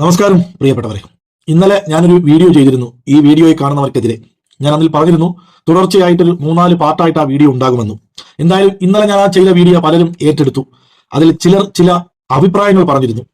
നമസ്കാരം പ്രിയപ്പെട്ടവരെ. ഇന്നലെ ഞാനൊരു വീഡിയോ ചെയ്തിരുന്നു. ഈ വീഡിയോയിൽ കാണുന്നവർക്കെതിരെ. ഞാൻ അതിൽ പറഞ്ഞിരുന്നു തുടർച്ചയായിട്ടൊരു മൂന്നാൽ പാർട്ടായിട്ട് ആ വീഡിയോ ഉണ്ടാകുമെന്നും. എന്തായാലും ഇന്നലെ ഞാൻ ആ ചെയ്ത വീഡിയോ പലരും ഏറ്റെടുത്തു. അതിൽ ചിലർ ചില അഭിപ്രായങ്ങൾ പറഞ്ഞിരുന്നു.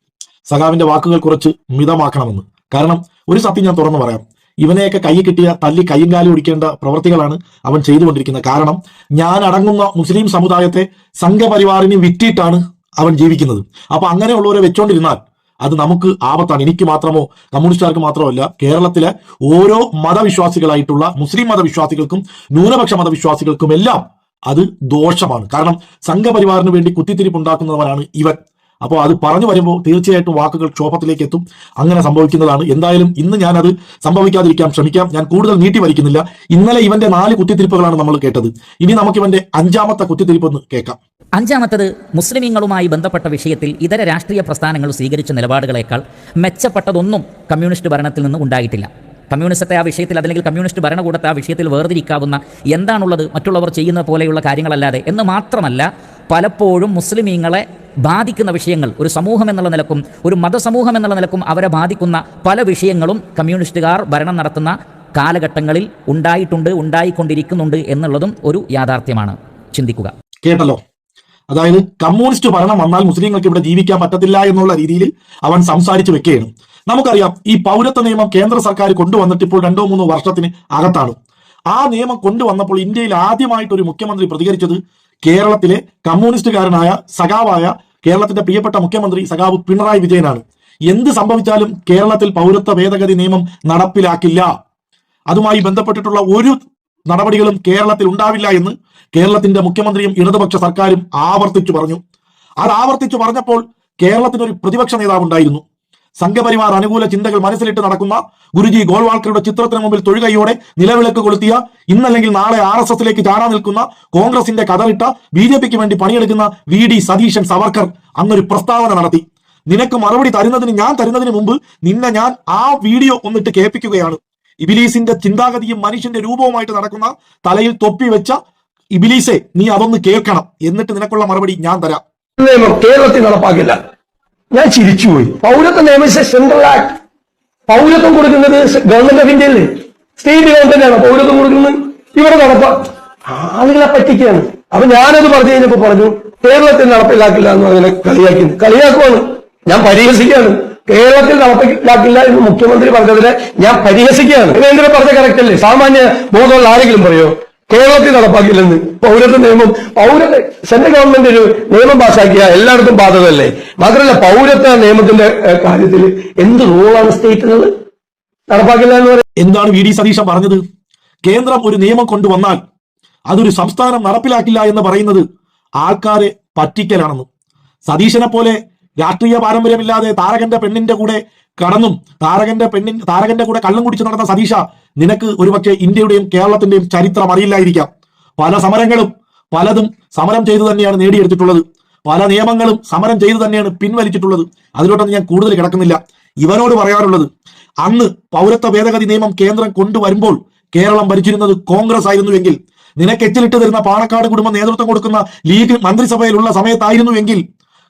സഖാവിന്റെ വാക്കുകൾ കുറച്ച് മിതമാക്കണമെന്ന്. കാരണം ഒരു സത്യം ഞാൻ തുറന്നു പറയാം. ഇവനെയൊക്കെ കൈ കിട്ടിയ തല്ലി കയ്യും കാലും ഒടിക്കേണ്ട പ്രവർത്തികളാണ് അവൻ ചെയ്തുകൊണ്ടിരിക്കുന്നത്. കാരണം ഞാൻ അടങ്ങുന്ന മുസ്ലിം സമുദായത്തെ സംഘപരിവാറിന് വിറ്റിട്ടാണ് അവൻ ജീവിക്കുന്നത്. അപ്പൊ അങ്ങനെയുള്ളവരെ വെച്ചോണ്ടിരുന്നാൽ അത് നമുക്ക് ആപത്താണ്. എനിക്ക് മാത്രമോ കമ്മ്യൂണിസ്റ്റുകാർക്ക് മാത്രമല്ല കേരളത്തിലെ ഓരോ മതവിശ്വാസികളായിട്ടുള്ള മുസ്ലിം മതവിശ്വാസികൾക്കും ന്യൂനപക്ഷ മതവിശ്വാസികൾക്കും എല്ലാം അത് ദോഷമാണ്. കാരണം സംഘപരിവാറിന് വേണ്ടി കുത്തിത്തിരിപ്പുണ്ടാക്കുന്നവനാണ് ഇവൻ. അപ്പോൾ അത് പറഞ്ഞു വരുമ്പോൾ തീർച്ചയായിട്ടും വാക്കുകൾ ക്ഷോഭത്തിലേക്ക് എത്തും. അങ്ങനെ സംഭവിക്കുന്നതാണ്. എന്തായാലും ഇന്ന് ഞാനത് സംഭവിക്കാതിരിക്കാൻ ശ്രമിക്കാം. ഞാൻ കൂടുതൽ നീട്ടി വലിക്കുന്നില്ല. ഇന്നലെ ഇവന്റെ നാല് കുത്തിത്തിരിപ്പുകളാണ് നമ്മൾ കേട്ടത്. ഇനി നമുക്ക് ഇവന്റെ അഞ്ചാമത്തെ കുത്തിത്തിരിപ്പ് ഒന്ന് കേൾക്കാം. അഞ്ചാമത്തത് മുസ്ലിമീങ്ങളുമായി ബന്ധപ്പെട്ട വിഷയത്തിൽ ഇതര രാഷ്ട്രീയ പ്രസ്ഥാനങ്ങൾ സ്വീകരിച്ച നിലപാടുകളേക്കാൾ മെച്ചപ്പെട്ടതൊന്നും കമ്മ്യൂണിസ്റ്റ് ഭരണത്തിൽ നിന്ന് ഉണ്ടായിട്ടില്ല. കമ്മ്യൂണിസത്തെ ആ വിഷയത്തിൽ അല്ലെങ്കിൽ കമ്മ്യൂണിസ്റ്റ് ഭരണകൂടത്തെ ആ വിഷയത്തിൽ വേർതിരിക്കാവുന്ന എന്താണുള്ളത് മറ്റുള്ളവർ ചെയ്യുന്ന പോലെയുള്ള കാര്യങ്ങളല്ലാതെ എന്ന് മാത്രമല്ല പലപ്പോഴും മുസ്ലിമീങ്ങളെ ബാധിക്കുന്ന വിഷയങ്ങൾ ഒരു സമൂഹം എന്നുള്ള നിലക്കും ഒരു മതസമൂഹം എന്നുള്ള നിലക്കും അവരെ ബാധിക്കുന്ന പല വിഷയങ്ങളും കമ്മ്യൂണിസ്റ്റുകാർ ഭരണം നടത്തുന്ന കാലഘട്ടങ്ങളിൽ ഉണ്ടായിട്ടുണ്ട് ഉണ്ടായിക്കൊണ്ടിരിക്കുന്നുണ്ട് എന്നുള്ളതും ഒരു യാഥാർത്ഥ്യമാണ്. ചിന്തിക്കുക. കേട്ടല്ലോ. അതായത് കമ്മ്യൂണിസ്റ്റ് ഭരണം വന്നാൽ മുസ്ലിങ്ങൾക്ക് ഇവിടെ ജീവിക്കാൻ പറ്റത്തില്ല എന്നുള്ള രീതിയിൽ അവൻ സംസാരിച്ചു വെക്കുകയാണ്. നമുക്കറിയാം ഈ പൗരത്വ നിയമം കേന്ദ്ര സർക്കാർ കൊണ്ടുവന്നിട്ട് ഇപ്പോൾ രണ്ടോ മൂന്നോ വർഷത്തിന് അകത്താണ്. ആ നിയമം കൊണ്ടുവന്നപ്പോൾ ഇന്ത്യയിൽ ആദ്യമായിട്ട് ഒരു മുഖ്യമന്ത്രി പ്രതികരിച്ചത് കേരളത്തിലെ കമ്മ്യൂണിസ്റ്റുകാരനായ സഖാവായ കേരളത്തിന്റെ പ്രിയപ്പെട്ട മുഖ്യമന്ത്രി സഖാവ് പിണറായി വിജയനാണ്. എന്ത് സംഭവിച്ചാലും കേരളത്തിൽ പൗരത്വ ഭേദഗതി നിയമം നടപ്പിലാക്കില്ല. അതുമായി ബന്ധപ്പെട്ടിട്ടുള്ള ഒരു നടപടികളും കേരളത്തിൽ ഉണ്ടാവില്ല എന്ന് കേരളത്തിന്റെ മുഖ്യമന്ത്രിയും ഇടതുപക്ഷ സർക്കാരും ആവർത്തിച്ചു പറഞ്ഞു. അത് ആവർത്തിച്ചു പറഞ്ഞപ്പോൾ കേരളത്തിന് ഒരു പ്രതിപക്ഷ നേതാവ് ഉണ്ടായിരുന്നു. സംഘപരിവാർ അനുകൂല ചിന്തകൾ മനസ്സിലിട്ട് നടക്കുന്ന ഗുരുജി ഗോൾവാൾക്കറുടെ ചിത്രത്തിന് മുമ്പിൽ തൊഴുകൈയോടെ നിലവിളക്ക് കൊളുത്തിയ ഇന്നല്ലെങ്കിൽ നാളെ ആർ എസ് എസിലേക്ക് ചാടാൻ നിൽക്കുന്ന കോൺഗ്രസിന്റെ കഥറിട്ട ബി ജെ പിക്ക് വേണ്ടി പണിയെടുക്കുന്ന വി ഡി സതീശൻ സവർക്കർ അന്നൊരു പ്രസ്താവന നടത്തി. നിനക്ക് മറുപടി തരുന്നതിന് ഞാൻ തരുന്നതിന് മുമ്പ് നിന്നെ ഞാൻ ആ വീഡിയോ ഒന്നിട്ട് കേൾപ്പിക്കുകയാണ്. ഇബിലീസിന്റെ ചിന്താഗതിയും മനുഷ്യന്റെ രൂപവുമായിട്ട് നടക്കുന്ന തലയിൽ തൊപ്പി വെച്ച ഇബിലീസെ നീ അതൊന്ന് കേൾക്കണം. എന്നിട്ട് നിനക്കുള്ള മറുപടി ഞാൻ തരാം. നിയമം കേരളത്തിൽ നടപ്പാക്കില്ല. ഞാൻ ചിരിച്ചുപോയി. പൗരത്വ നിയമിച്ച സെൻട്രൽ ആക്ട് പൗരത്വം കൊടുക്കുന്നത് ഗവൺമെന്റ് ഓഫ് ഇന്ത്യയിൽ സ്റ്റേറ്റ് ഗവൺമെന്റ് ആണ് പൗരത്വം കൊടുക്കുന്നത്. ഇവിടെ നടപ്പാ ആളുകളെ പറ്റിക്കാണ് അപ്പൊ ഞാനത് പറഞ്ഞു കഴിഞ്ഞപ്പോ പറഞ്ഞു കേരളത്തിൽ നടപ്പിലാക്കില്ല എന്ന് അങ്ങനെ കളിയാക്കുന്നു കളിയാക്കുവാണ്. ഞാൻ പരിഹസിക്കുകയാണ്. കേരളത്തിൽ നടപ്പിലാക്കില്ല എന്ന് മുഖ്യമന്ത്രി പറഞ്ഞതിനെ ഞാൻ പരിഹസിക്കുകയാണ്. കേന്ദ്ര പറഞ്ഞ കറക്റ്റ് അല്ലേ സാമാന്യ ബോധമുള്ള ആരെങ്കിലും പറയോ? കേരളത്തിൽ നടപ്പാക്കില്ലെന്ന്. പൗരത്വ നിയമം പൗര സെൻട്രൽ ഗവൺമെന്റ് ഒരു നിയമം പാസാക്കിയ എല്ലായിടത്തും ബാധകമല്ലേ? മാത്രമല്ല പൗരത്വ നിയമത്തിന്റെ കാര്യത്തിൽ എന്ത് റോളാണ് സ്റ്റേറ്റ് നടപ്പാക്കില്ല എന്ന് പറയുന്നത് എന്താണ് വി ഡി സതീശൻ പറഞ്ഞത്? കേന്ദ്രം ഒരു നിയമം കൊണ്ടുവന്നാൽ അതൊരു സംസ്ഥാനം നടപ്പിലാക്കില്ല എന്ന് പറയുന്നത് ആൾക്കാരെ പറ്റിക്കലാണെന്നും. സതീശനെ പോലെ രാഷ്ട്രീയ പാരമ്പര്യമില്ലാതെ താരകന്റെ പെണ്ണിന്റെ കൂടെ കടന്നും താരകന്റെ പെണ്ണിൻ താരകന്റെ കൂടെ കള്ളം കുടിച്ച് നടന്ന സതീഷ നിനക്ക് ഒരുപക്ഷെ ഇന്ത്യയുടെയും കേരളത്തിന്റെയും ചരിത്രം അറിയില്ലായിരിക്കാം. പല സമരങ്ങളും പലതും സമരം ചെയ്തു തന്നെയാണ് നേടിയെടുത്തിട്ടുള്ളത്. പല നിയമങ്ങളും സമരം ചെയ്തു തന്നെയാണ് പിൻവലിച്ചിട്ടുള്ളത്. അതിലോട്ടൊന്നും ഞാൻ കൂടുതൽ കിടക്കുന്നില്ല. ഇവനോട് പറയാറുള്ളത് അന്ന് പൗരത്വ ഭേദഗതി നിയമം കേന്ദ്രം കൊണ്ടുവരുമ്പോൾ കേരളം ഭരിച്ചിരുന്നത് കോൺഗ്രസ് ആയിരുന്നുവെങ്കിൽ നിനക്ക് എച്ചിലിട്ട് തരുന്ന പാണക്കാട് കുടുംബം നേതൃത്വം കൊടുക്കുന്ന ലീഗ് മന്ത്രിസഭയിലുള്ള സമയത്തായിരുന്നുവെങ്കിൽ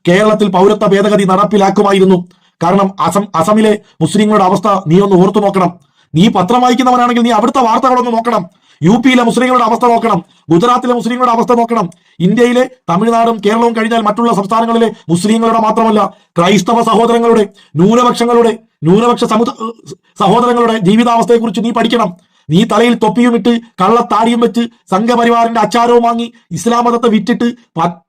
കേരളത്തിൽ പൗരത്വ ഭേദഗതി നടപ്പിലാക്കുമായിരുന്നു. കാരണം അസം അസമിലെ മുസ്ലിങ്ങളുടെ അവസ്ഥ നീ ഒന്ന് ഓർത്തു നോക്കണം. നീ പത്രം വായിക്കുന്നവനാണെങ്കിൽ നീ അവിടുത്തെ വാർത്തകളൊന്ന് നോക്കണം. യു പിയിലെ മുസ്ലിങ്ങളുടെ അവസ്ഥ നോക്കണം. ഗുജറാത്തിലെ മുസ്ലിങ്ങളുടെ അവസ്ഥ നോക്കണം. ഇന്ത്യയിലെ തമിഴ്നാടും കേരളവും കഴിഞ്ഞാൽ മറ്റുള്ള സംസ്ഥാനങ്ങളിലെ മുസ്ലിങ്ങളുടെ മാത്രമല്ല ക്രൈസ്തവ സഹോദരങ്ങളുടെ ന്യൂനപക്ഷങ്ങളുടെ ന്യൂനപക്ഷ സമുദ സഹോദരങ്ങളുടെ ജീവിതാവസ്ഥയെക്കുറിച്ച് നീ പഠിക്കണം. നീ തലയിൽ തൊപ്പിയും ഇട്ട് കള്ളത്താടിയും വെച്ച് സംഘപരിവാറിന്റെ അച്ചാരവും വാങ്ങി ഇസ്ലാം മതത്തെ വിറ്റിട്ട്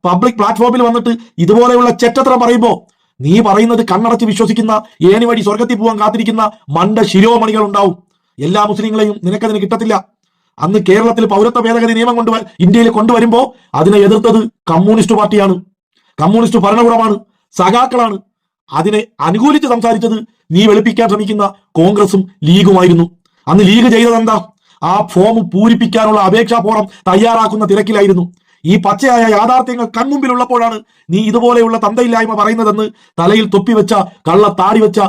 പബ്ലിക് പ്ലാറ്റ്ഫോമിൽ വന്നിട്ട് ഇതുപോലെയുള്ള ചെറ്റത്രം പറയുമ്പോ നീ പറയുന്നത് കണ്ണടച്ച് വിശ്വസിക്കുന്ന ഏണി വഴി സ്വർഗത്തിൽ പോകാൻ കാത്തിരിക്കുന്ന മണ്ട ശിരോമണികൾ ഉണ്ടാവും. എല്ലാ മുസ്ലിങ്ങളെയും നിനക്കതിന് കിട്ടത്തില്ല. അന്ന് കേരളത്തിൽ പൗരത്വ ഭേദഗതി നിയമം കൊണ്ടു ഇന്ത്യയിൽ കൊണ്ടുവരുമ്പോ അതിനെ എതിർത്തത് കമ്മ്യൂണിസ്റ്റ് പാർട്ടിയാണ്. കമ്മ്യൂണിസ്റ്റ് ഭരണകൂടമാണ്. സഖാക്കളാണ്. അതിനെ അനുകൂലിച്ച് സംസാരിച്ചത് നീ വെളുപ്പിക്കാൻ ശ്രമിക്കുന്ന കോൺഗ്രസും ലീഗുമായിരുന്നു. അന്ന് ലീഗ് ചെയ്തത് എന്താ ആ ഫോം പൂരിപ്പിക്കാനുള്ള അപേക്ഷാ ഫോറം തയ്യാറാക്കുന്ന തിരക്കിലായിരുന്നു. ഈ പച്ചയായ യാഥാർത്ഥ്യങ്ങൾ കൺമുമ്പിലുള്ളപ്പോഴാണ് നീ ഇതുപോലെയുള്ള തന്തയില്ലായ്മ പറയുന്നതെന്ന് തലയിൽ തൊപ്പി വെച്ച കള്ള താടി വെച്ച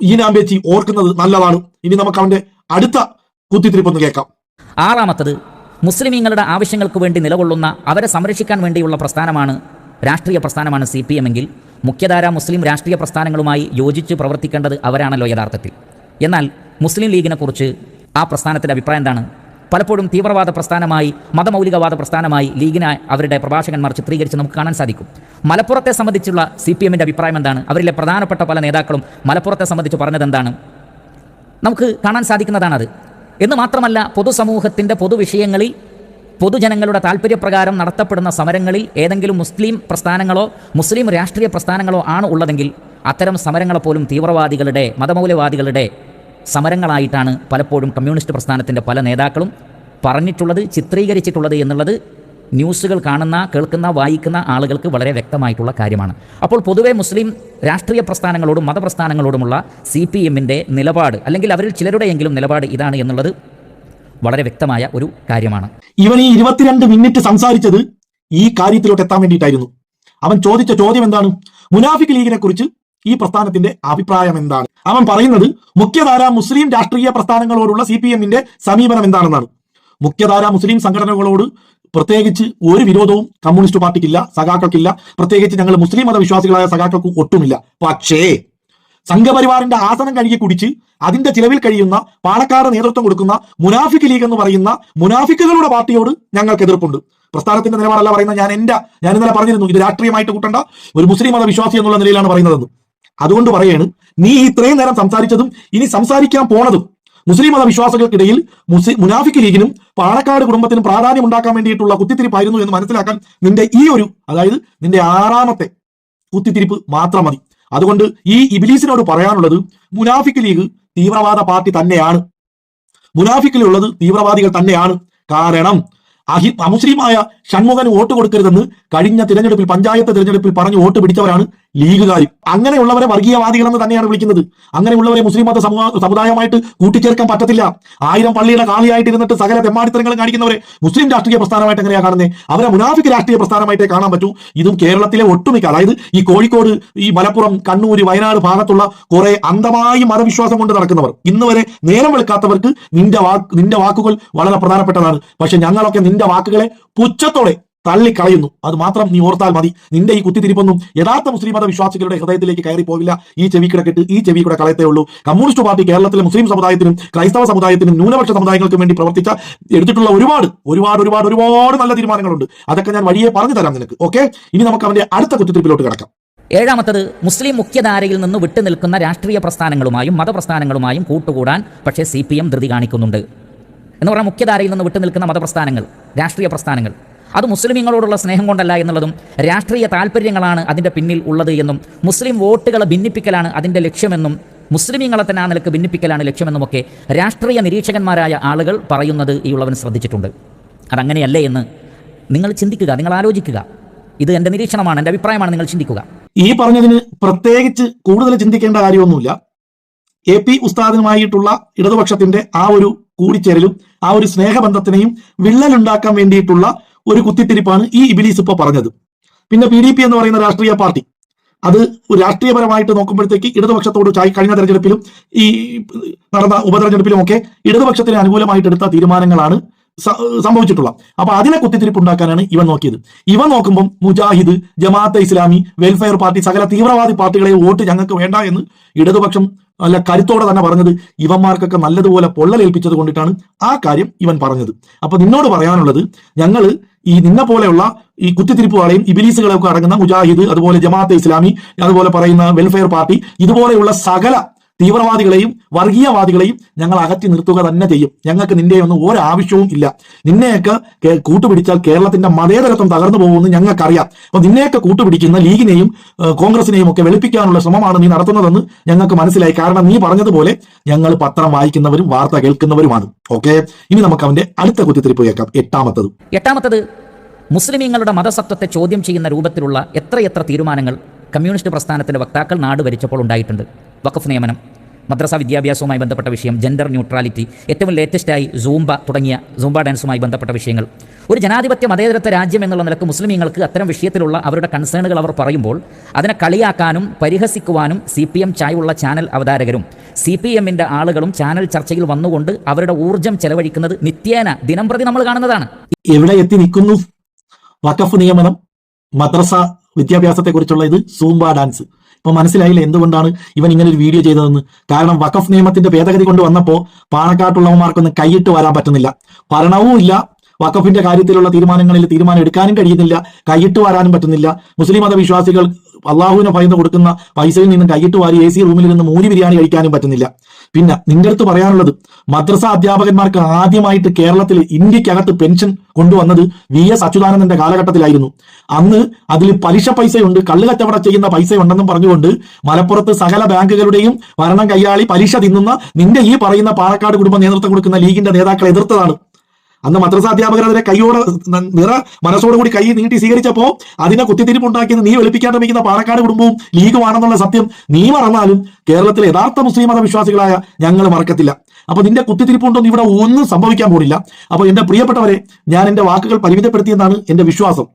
ഈനാമ്പേച്ചി ഓർക്കുന്നത് നല്ലതാണ്. ഇനി നമുക്ക് അവന്റെ അടുത്ത കുത്തിത്തിരിപ്പൊന്ന് കേൾക്കാം. ആറാമത്തത് മുസ്ലിമീങ്ങളുടെ ആവശ്യങ്ങൾക്ക് വേണ്ടി നിലകൊള്ളുന്ന അവരെ സംരക്ഷിക്കാൻ വേണ്ടിയുള്ള പ്രസ്ഥാനമാണ് രാഷ്ട്രീയ പ്രസ്ഥാനമാണ് സി പി എമ്മെങ്കിൽ മുഖ്യധാര മുസ്ലിം രാഷ്ട്രീയ പ്രസ്ഥാനങ്ങളുമായി യോജിച്ച് പ്രവർത്തിക്കേണ്ടത് അവരാണല്ലോ യഥാർത്ഥത്തിൽ. എന്നാൽ മുസ്ലിം ലീഗിനെ കുറിച്ച് ആ പ്രസ്ഥാനത്തിന്റെ അഭിപ്രായം എന്താണ്? പലപ്പോഴും തീവ്രവാദ പ്രസ്ഥാനമായി മതമൗലികവാദ പ്രസ്ഥാനമായി ലീഗിനെ അവരുടെ പ്രഭാഷകന്മാർ ചിത്രീകരിച്ച് നമുക്ക് കാണാൻ സാധിക്കും. മലപ്പുറത്തെ സംബന്ധിച്ചുള്ള സി പി എമ്മിന്റെ അഭിപ്രായം എന്താണ്? അവരിലെ പ്രധാനപ്പെട്ട പല നേതാക്കളും മലപ്പുറത്തെ സംബന്ധിച്ച് പറഞ്ഞത് എന്താണ്? നമുക്ക് കാണാൻ സാധിക്കുന്നതാണത്. എന്ന് മാത്രമല്ല പൊതുസമൂഹത്തിന്റെ പൊതുവിഷയങ്ങളിൽ പൊതുജനങ്ങളുടെ താല്പര്യപ്രകാരം നടത്തപ്പെടുന്ന സമരങ്ങളിൽ ഏതെങ്കിലും മുസ്ലിം പ്രസ്ഥാനങ്ങളോ മുസ്ലിം രാഷ്ട്രീയ പ്രസ്ഥാനങ്ങളോ ആണ് ഉള്ളതെങ്കിൽ അത്തരം സമരങ്ങളെ പോലും തീവ്രവാദികളുടെ മതമൗലവാദികളുടെ സമരങ്ങളായിട്ടാണ് പലപ്പോഴും കമ്മ്യൂണിസ്റ്റ് പ്രസ്ഥാനത്തിന്റെ പല നേതാക്കളും പറഞ്ഞിട്ടുള്ളത് ചിത്രീകരിച്ചിട്ടുള്ളത് എന്നുള്ളത് ന്യൂസുകൾ കാണുന്ന കേൾക്കുന്ന വായിക്കുന്ന ആളുകൾക്ക് വളരെ വ്യക്തമായിട്ടുള്ള കാര്യമാണ്. അപ്പോൾ പൊതുവേ മുസ്ലിം രാഷ്ട്രീയ പ്രസ്ഥാനങ്ങളോടും മതപ്രസ്ഥാനങ്ങളോടുമുള്ള സി പി എമ്മിന്റെ നിലപാട് അല്ലെങ്കിൽ അവരിൽ ചിലരുടെയെങ്കിലും നിലപാട് ഇതാണ് എന്നുള്ളത് വളരെ വ്യക്തമായ ഒരു കാര്യമാണ്. ഇവൻ ഈ ഇരുപത്തിരണ്ട് മിനിറ്റ് സംസാരിച്ചത് ഈ കാര്യത്തിലോട്ട് എത്താൻ വേണ്ടിയിട്ടായിരുന്നു. അവൻ ചോദിച്ച ചോദ്യം എന്താണ്? മുനാഫിക് ലീഗിനെ കുറിച്ച് ഈ പ്രസ്ഥാനത്തിന്റെ അഭിപ്രായം എന്താണ്? അവൻ പറയുന്നത് മുഖ്യധാര മുസ്ലിം രാഷ്ട്രീയ പ്രസ്ഥാനങ്ങളോടുള്ള സി പി എമ്മിന്റെ സമീപനം എന്താണെന്നാണ്. മുഖ്യധാര മുസ്ലിം സംഘടനകളോട് പ്രത്യേകിച്ച് ഒരു വിരോധവും കമ്മ്യൂണിസ്റ്റ് പാർട്ടിക്കില്ല സഖാക്കൾക്കില്ല. പ്രത്യേകിച്ച് ഞങ്ങൾ മുസ്ലിം മതവിശ്വാസികളായ സഖാക്കൾക്ക് ഒട്ടുമില്ല. പക്ഷേ സംഘപരിവാറിന്റെ ആസനം കഴുകി കുടിച്ച് അതിന്റെ ചിലവിൽ കഴിയുന്ന പാലക്കാട് നേതൃത്വം കൊടുക്കുന്ന മുനാഫിക് ലീഗ് എന്ന് പറയുന്ന മുനാഫിക്കുകളുടെ പാർട്ടിയോട് ഞങ്ങൾക്ക് എതിർപ്പുണ്ട്. പ്രസ്ഥാനത്തിന്റെ നിലപാടല്ല പറയുന്നത് ഞാൻ എന്റെ ഞാൻ ഇന്നലെ പറഞ്ഞിരുന്നു ഇത് രാഷ്ട്രീയമായിട്ട് കൂട്ടണ്ട. ഒരു മുസ്ലിം മതവിശ്വാസി എന്നുള്ള നിലയിലാണ് പറയുന്നതെന്ന്. അതുകൊണ്ട് പറയാണ് നീ ഇത്രയും നേരം സംസാരിച്ചതും ഇനി സംസാരിക്കാൻ പോണതും മുസ്ലിം മത വിശ്വാസികൾക്കിടയിൽ മുസ്ലിം മുനാഫിക് ലീഗിനും പാലക്കാട് കുടുംബത്തിനും പ്രാധാന്യം ഉണ്ടാക്കാൻ വേണ്ടിയിട്ടുള്ള കുത്തിത്തിരിപ്പായിരുന്നു എന്ന് മനസ്സിലാക്കാൻ നിന്റെ ഈ ഒരു അതായത് നിന്റെ ആറാമത്തെ കുത്തിത്തിരിപ്പ് മാത്രം മതി. അതുകൊണ്ട് ഈ ഇബിലീസിനോട് പറയാനുള്ളത് മുനാഫിക് ലീഗ് തീവ്രവാദ പാർട്ടി തന്നെയാണ്. മുനാഫിക്കിലുള്ളത് തീവ്രവാദികൾ തന്നെയാണ്. കാരണം അഹി അമുസ്ലിമായ ഷൺമുഖന് വോട്ട് കൊടുക്കരുതെന്ന് കഴിഞ്ഞ തിരഞ്ഞെടുപ്പിൽ പഞ്ചായത്ത് തിരഞ്ഞെടുപ്പിൽ പറഞ്ഞു വോട്ട് പിടിച്ചവരാണ് ലീഗുകാർ അങ്ങനെയുള്ളവരെ വർഗീയവാദികളെന്ന് തന്നെയാണ് വിളിക്കുന്നത്. അങ്ങനെയുള്ളവരെ മുസ്ലിം മത സമുദായമായിട്ട് കൂട്ടിച്ചേർക്കാൻ പറ്റത്തില്ല. ആയിരം പള്ളിയുടെ കാളിയായിട്ട് ഇരുന്നിട്ട് സകല തെമ്മാടിത്തരങ്ങളും കാണിക്കുന്നവരെ മുസ്ലിം രാഷ്ട്രീയ പ്രസ്ഥാനമായിട്ട് എങ്ങനെയാണ് കാണുന്നത് അവരെ മുനാഫിക് രാഷ്ട്രീയ പ്രസ്ഥാനമായിട്ടേ കാണാൻ പറ്റൂ. ഇതും കേരളത്തിലെ ഒട്ടുമിക്ക അതായത് ഈ കോഴിക്കോട് ഈ മലപ്പുറം കണ്ണൂർ വയനാട് ഭാഗത്തുള്ള കുറെ അന്ധമായി മതവിശ്വാസം കൊണ്ട് നടക്കുന്നവർ. ഇന്ന് വരെ നേരം വെളുക്കാത്തവർക്ക് നിന്റെ വാക്ക് നിന്റെ വാക്കുകൾ വളരെ പ്രധാനപ്പെട്ടതാണ്. പക്ഷെ ഞങ്ങളൊക്കെ നിന്റെ വാക്കുകളെ പുച്ഛത്തോടെ തള്ളിക്കളയുന്നു. അത് മാത്രം നീ ഓർത്താൽ മതി. നിന്റെ ഈ കുത്തിത്തിരിപ്പൊന്നും യഥാർത്ഥ മുസ്ലിം മത വിശ്വാസികളുടെ ഹൃദയത്തിലേക്ക് കയറി പോവില്ല ഈ ചെവി കിടക്കിട്ട് ഈ ചെവി കൂടെ കളയത്തേ ഉള്ളൂ. കമ്മ്യൂണിസ്റ്റ് പാർട്ടി കേരളത്തിലെ മുസ്ലിം സമുദായത്തിനും ക്രൈസ്തവ സമുദായത്തിനും ന്യൂനപക്ഷ സമുദായങ്ങൾക്കും വേണ്ടി പ്രവർത്തിച്ച എടുത്തിട്ടുള്ള ഒരുപാട് ഒരുപാട് ഒരുപാട് ഒരുപാട് നല്ല തീരുമാനങ്ങളുണ്ട്. അതൊക്കെ ഞാൻ വഴിയെ പറഞ്ഞു തരാം നിനക്ക്. ഓക്കെ ഇനി നമുക്ക് അവന്റെ അടുത്ത കുത്തിത്തിരിപ്പിലോട്ട് കിടക്കാം. ഏഴാമത്തത് മുസ്ലിം മുഖ്യധാരയിൽ നിന്ന് വിട്ടുനിൽക്കുന്ന രാഷ്ട്രീയ പ്രസ്ഥാനങ്ങളുമായും മതപ്രസ്ഥാനങ്ങളുമായും കൂട്ടുകൂടാൻ പക്ഷേ സി പി എം ധൃതി കാണിക്കുന്നുണ്ട്. എന്ന് പറഞ്ഞാൽ മുഖ്യധാരയിൽ നിന്ന് വിട്ടുനിൽക്കുന്ന മതപ്രസ്ഥാനങ്ങൾ രാഷ്ട്രീയ പ്രസ്ഥാനങ്ങൾ. അത് മുസ്ലിമീങ്ങളോടുള്ള സ്നേഹം കൊണ്ടല്ല എന്നുള്ളതും രാഷ്ട്രീയ താല്പര്യങ്ങളാണ് അതിന്റെ പിന്നിൽ ഉള്ളത് എന്നും മുസ്ലിം വോട്ടുകളെ ഭിന്നിപ്പിക്കലാണ് അതിന്റെ ലക്ഷ്യമെന്നും മുസ്ലിമീങ്ങളെ തന്നെ ആ നിലയ്ക്ക് ഭിന്നിപ്പിക്കലാണ് ലക്ഷ്യമെന്നുമൊക്കെ രാഷ്ട്രീയ നിരീക്ഷകന്മാരായ ആളുകൾ പറയുന്നത് ഈ ഉള്ളവൻ ശ്രദ്ധിച്ചിട്ടുണ്ട്. അതങ്ങനെയല്ലേ എന്ന് നിങ്ങൾ ചിന്തിക്കുക നിങ്ങൾ ആലോചിക്കുക. ഇത് എന്റെ നിരീക്ഷണമാണ് എന്റെ അഭിപ്രായമാണ് നിങ്ങൾ ചിന്തിക്കുക. ഈ പറഞ്ഞതിന് പ്രത്യേകിച്ച് കൂടുതൽ ചിന്തിക്കേണ്ട കാര്യമൊന്നുമില്ല. എ പി ഉസ്താദിനുമായിട്ടുള്ള ഇടതുപക്ഷത്തിന്റെ ആ ഒരു കൂടിച്ചേരലും ആ ഒരു സ്നേഹബന്ധത്തിനെയും വിള്ളലുണ്ടാക്കാൻ വേണ്ടിയിട്ടുള്ള ഒരു കുത്തിത്തിരിപ്പാണ് ഈ ഇബിലീസ് ഇപ്പൊ പറഞ്ഞത്. പിന്നെ പി ഡി പി എന്ന് പറയുന്ന രാഷ്ട്രീയ പാർട്ടി അത് രാഷ്ട്രീയപരമായിട്ട് നോക്കുമ്പോഴത്തേക്ക് ഇടതുപക്ഷത്തോട് ചായ് കഴിഞ്ഞ തെരഞ്ഞെടുപ്പിലും ഈ നടന്ന ഉപതെരഞ്ഞെടുപ്പിലും ഒക്കെ ഇടതുപക്ഷത്തിന് അനുകൂലമായിട്ട് എടുത്ത തീരുമാനങ്ങളാണ് സംഭവിച്ചിട്ടുള്ള അപ്പൊ അതിനെ കുത്തിത്തിരിപ്പ് ഉണ്ടാക്കാനാണ് ഇവൻ നോക്കിയത്. ഇവൻ നോക്കുമ്പോൾ മുജാഹിദ് ജമാഅത്ത് ഇസ്ലാമി വെൽഫെയർ പാർട്ടി സകല തീവ്രവാദി പാർട്ടികളെ വോട്ട് ഞങ്ങൾക്ക് വേണ്ട എന്ന് ഇടതുപക്ഷം അല്ല കരുത്തോടെ തന്നെ പറഞ്ഞത് ഇവന്മാർക്കൊക്കെ നല്ലതുപോലെ പൊള്ളലേൽപ്പിച്ചത് കൊണ്ടിട്ടാണ് ആ കാര്യം ഇവൻ പറഞ്ഞത്. അപ്പൊ നിന്നോട് പറയാനുള്ളത് ഞങ്ങൾ ഈ നിന്നെ പോലെയുള്ള ഈ കുത്തിത്തിരിപ്പുകളെയും ഇബിലീസുകളെയൊക്കെ അടങ്ങുന്ന മുജാഹിദ് അതുപോലെ ജമാഅത്തെ ഇസ്ലാമി അതുപോലെ പറയുന്ന വെൽഫെയർ പാർട്ടി ഇതുപോലെയുള്ള സകല തീവ്രവാദികളെയും വർഗീയവാദികളെയും ഞങ്ങൾ അകറ്റി നിർത്തുക തന്നെ ചെയ്യും. ഞങ്ങൾക്ക് നിന്റെ ഒന്നും ഒരാവശ്യവും ഇല്ല. നിന്നെയൊക്കെ കൂട്ടുപിടിച്ചാൽ കേരളത്തിന്റെ മതേതരത്വം തകർന്നു പോകുമെന്ന് ഞങ്ങൾക്കറിയാം. അപ്പൊ നിന്നെയൊക്കെ കൂട്ടുപിടിക്കുന്ന ലീഗിനെയും കോൺഗ്രസിനെയും ഒക്കെ വെളുപ്പിക്കാനുള്ള ശ്രമമാണ് നീ നടത്തുന്നതെന്ന് ഞങ്ങൾക്ക് മനസ്സിലായി. കാരണം നീ പറഞ്ഞതുപോലെ ഞങ്ങൾ പത്രം വായിക്കുന്നവരും വാർത്ത കേൾക്കുന്നവരുമാണ്. ഓക്കെ? ഇനി നമുക്ക് അവന്റെ അടുത്ത കുത്തിത്തിരിപ്പ് കേൾക്കാം. എട്ടാമത്തത്. എട്ടാമത്തത് മുസ്ലിമീങ്ങളുടെ മതസത്വത്തെ ചോദ്യം ചെയ്യുന്ന രൂപത്തിലുള്ള എത്രയെത്ര തീരുമാനങ്ങൾ കമ്മ്യൂണിസ്റ്റ് പ്രസ്ഥാനത്തിന്റെ വക്താക്കൾ നാട് ഭരിച്ചപ്പോൾ ഉണ്ടായിട്ടുണ്ട്? വഖഫ് നിയമനം. മദ്രസ വിദ്യാഭ്യാസവുമായി ബന്ധപ്പെട്ട വിഷയം ജെൻഡർ ന്യൂട്രാലിറ്റി ഏറ്റവും ലേറ്റസ്റ്റായി സൂംബ തുടങ്ങിയ സൂംബ ഡാൻസുമായി ബന്ധപ്പെട്ട വിഷയങ്ങൾ. ഒരു ജനാധിപത്യ മതേതരത്വ രാജ്യം എന്നുള്ള നിലയ്ക്ക് മുസ്ലിമീങ്ങൾക്ക് അത്തരം വിഷയത്തിലുള്ള അവരുടെ കൺസേണുകൾ അവർ പറയുമ്പോൾ അതിനെ കളിയാക്കാനും പരിഹസിക്കുവാനും സി പി എം ചായുള്ള ചാനൽ അവതാരകരും സി പി എമ്മിന്റെ ആളുകളും ചാനൽ ചർച്ചയിൽ വന്നുകൊണ്ട് അവരുടെ ഊർജം ചെലവഴിക്കുന്നത് നിത്യേന ദിനംപ്രതി നമ്മൾ കാണുന്നതാണ്. എവിടെ എത്തി നിൽക്കുന്നു? വഖഫ് നിയമനം മദ്രസ വിദ്യാഭ്യാസത്തെക്കുറിച്ചുള്ള ഇത് സൂംബ ഡാൻസ് ഇപ്പൊ മനസ്സിലായില്ല എന്തുകൊണ്ടാണ് ഇവൻ ഇങ്ങനെ ഒരു വീഡിയോ ചെയ്തതെന്ന്? കാരണം വഖഫ് നിയമത്തിന്റെ ഭേദഗതി കൊണ്ട് വന്നപ്പോ പാണക്കാട്ടുള്ളവന്മാർക്കൊന്നും കൈയിട്ട് വരാൻ പറ്റുന്നില്ല. ഭരണവും ഇല്ല വഖഫിന്റെ കാര്യത്തിലുള്ള തീരുമാനങ്ങളിൽ തീരുമാനം എടുക്കാനും കഴിയുന്നില്ല കൈയിട്ട് വാരാനും പറ്റുന്നില്ല. മുസ്ലിം മതവിശ്വാസികൾ അള്ളാഹുവിനെ ഭയന്ന് കൊടുക്കുന്ന പൈസയിൽ നിന്നും കൈയിട്ട് വാരി എ സി റൂമിൽ നിന്ന് മൂരി ബിരിയാണി കഴിക്കാനും പറ്റുന്നില്ല. പിന്നെ നിന്റെ അടുത്ത് പറയാനുള്ളത് മദ്രസ അധ്യാപകന്മാർക്ക് ആദ്യമായിട്ട് കേരളത്തിൽ ഇന്ത്യക്കകത്ത് പെൻഷൻ കൊണ്ടുവന്നത് വി എസ് അച്യുതാനന്ദന്റെ കാലഘട്ടത്തിലായിരുന്നു. അന്ന് അതിൽ പലിശ പൈസയുണ്ട് കള്ള് കച്ചവടം ചെയ്യുന്ന പൈസയുണ്ടെന്നും പറഞ്ഞുകൊണ്ട് മലപ്പുറത്ത് സകല ബാങ്കുകളുടെയും ഭരണം കൈയാളി പലിശ തിന്നുന്ന നിന്റെ ഈ പറയുന്ന പാലക്കാട് കുടുംബ നേതൃത്വം കൊടുക്കുന്ന ലീഗിന്റെ നേതാക്കളെ എതിർത്തതാണ്. അന്ന് മദ്രസ അധ്യാപകർ അതിനെ കൈയോട് നിറ മനസ്സോടുകൂടി കൈ നീട്ടി സ്വീകരിച്ചപ്പോ അതിനെ കുത്തിത്തിരിപ്പുണ്ടാക്കിയത് നീ വെളുപ്പിക്കാൻ ശ്രമിക്കുന്ന പാലക്കാട് കുടുംബവും ലീഗുമാണെന്നുള്ള സത്യം നീ മറന്നാലും കേരളത്തിലെ യഥാർത്ഥ മുസ്ലിം മത വിശ്വാസികളായ ഞങ്ങൾ മറക്കത്തില്ല. അപ്പൊ നിന്റെ കുത്തിത്തിരിപ്പുണ്ടോന്ന് ഇവിടെ ഒന്നും സംഭവിക്കാൻ പോണില്ല. അപ്പൊ എന്റെ പ്രിയപ്പെട്ടവരെ ഞാൻ എന്റെ വാക്കുകൾ പരിമിതപ്പെടുത്തിയെന്നാണ് എന്റെ വിശ്വാസം.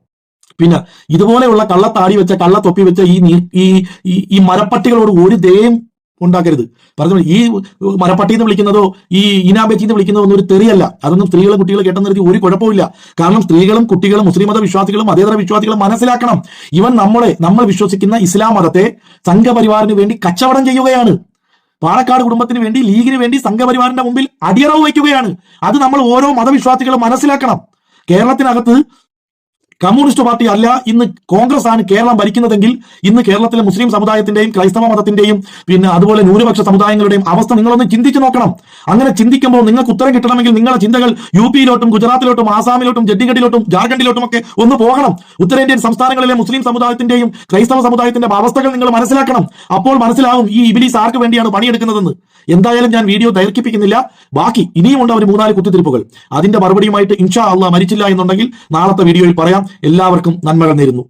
പിന്നെ ഇതുപോലെയുള്ള കള്ളത്താടി വെച്ച കള്ളത്തൊപ്പി വെച്ച ഈ ഈ- ഈ മരപ്പട്ടികളോട് ഒരു ദയം ഉണ്ടാക്കരുത്. പറഞ്ഞു ഈ മരപ്പട്ടിന്ന് വിളിക്കുന്നതോ ഈ ഈനാബേച്ചി എന്ന് വിളിക്കുന്നതോ ഒന്നും ഒരു തെറിയല്ല. അതൊന്നും സ്ത്രീകളും കുട്ടികളും കേട്ടെന്ന് നിർത്തി ഒരു കുഴപ്പമില്ല കാരണം സ്ത്രീകളും കുട്ടികളും മുസ്ലിം മത വിശ്വാസികളും മതേതര വിശ്വാസികളും മനസ്സിലാക്കണം. ഇവൻ നമ്മളെ നമ്മൾ വിശ്വസിക്കുന്ന ഇസ്ലാം മതത്തെ സംഘപരിവാറിന് വേണ്ടി കച്ചവടം ചെയ്യുകയാണ്. പാലക്കാട് കുടുംബത്തിന് വേണ്ടി ലീഗിന് വേണ്ടി സംഘപരിവാറിന്റെ മുമ്പിൽ അടിയറവ് വയ്ക്കുകയാണ്. അത് നമ്മൾ ഓരോ മതവിശ്വാസികളും മനസ്സിലാക്കണം. കേരളത്തിനകത്ത് കമ്മ്യൂണിസ്റ്റ് പാർട്ടി അല്ല ഇന്ന് കോൺഗ്രസ് ആണ് കേരളം ഭരിക്കുന്നതെങ്കിൽ ഇന്ന് കേരളത്തിലെ മുസ്ലിം സമുദായത്തിന്റെയും ക്രൈസ്തവ മതത്തിന്റെയും പിന്നെ അതുപോലെ ന്യൂനപക്ഷ സമുദായങ്ങളുടെയും അവസ്ഥ നിങ്ങളൊന്ന് ചിന്തിച്ചു നോക്കണം. അങ്ങനെ ചിന്തിക്കുമ്പോൾ നിങ്ങൾക്ക് ഉത്തരം കിട്ടണമെങ്കിൽ നിങ്ങളുടെ ചിന്തകൾ യു പിയിലോട്ടും ഗുജറാത്തിലോട്ടും ആസാമിലോട്ടും ചണ്ഡീഗഡിലോട്ടും ജാർഖണ്ഡിലോട്ടും ഒക്കെ ഒന്ന് പോകണം. ഉത്തരേന്ത്യൻ സംസ്ഥാനങ്ങളിലെ മുസ്ലിം സമുദായത്തിന്റെയും ക്രൈസ്തവ സമുദായത്തിന്റെ അവസ്ഥകൾ നിങ്ങൾ മനസ്സിലാക്കണം. അപ്പോൾ മനസ്സിലാവും ഈ ഇബിലീസ് ആർക്ക് വേണ്ടിയാണ് പണിയെടുക്കുന്നതെന്ന്. എന്തായാലും ഞാൻ വീഡിയോ ദൈർഘിപ്പിക്കുന്നില്ല ബാക്കി ഇനിയുമുണ്ട് അവർ മൂന്നാൽ കുത്തിത്തിരിപ്പുകൾ. അതിന്റെ മറുപടിയുമായിട്ട് ഇൻഷാ അള്ളാഹ് മരിച്ചില്ല എന്നുണ്ടെങ്കിൽ നാളത്തെ വീഡിയോയിൽ പറയാം. എല്ലാവർക്കും നന്മകൾ നേരുന്നു